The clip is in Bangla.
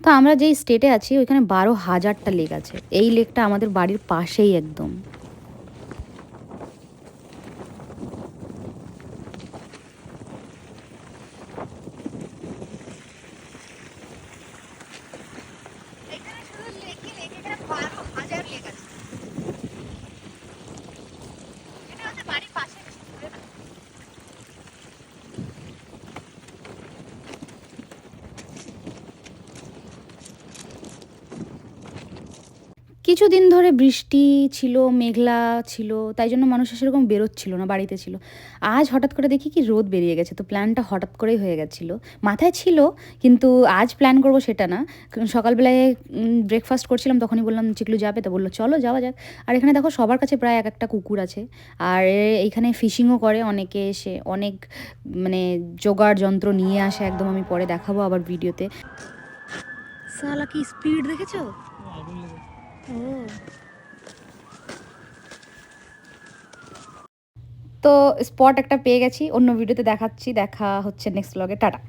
তো আমরা যেই স্টেটে আছি, ওইখানে বারো হাজারটা লেক আছে। এই লেকটা আমাদের বাড়ির পাশেই একদম এখানে শুধু লেকই লেক এখানে বারো হাজার লেক আছে এটা হচ্ছে বাড়ির পাশে বেশি দূরে না। কিছুদিন ধরে বৃষ্টি ছিল, মেঘলা ছিল, তাই জন্য মানুষ সেরকম বেরোচ্ছিল না, বাড়িতে ছিল। আজ হঠাৎ করে দেখি কি রোদ বেরিয়ে গেছে, তো প্ল্যানটা হঠাৎ করেই হয়ে গেছিল। মাথায় ছিল, কিন্তু আজ প্ল্যান করব সেটা না। সকালবেলায় ব্রেকফাস্ট করছিলাম, তখনই বললাম, চিকলু যাবে? তো বলল, চলো, যাওয়া যাক। আর এখানে দেখো সবার কাছে প্রায় এক একটা কুকুর আছে। আর এইখানে ফিশিংও করে অনেকে এসে অনেক মানে জোগাড় যন্ত্র নিয়ে আসে, একদম আমি পরে দেখাবো আবার ভিডিওতে সালা কি স্পিড দেখেছ? তো স্পট একটা পেয়ে গেছি অন্য ভিডিওতে দেখাচ্ছি দেখা হচ্ছে নেক্সট ব্লগে টাটা।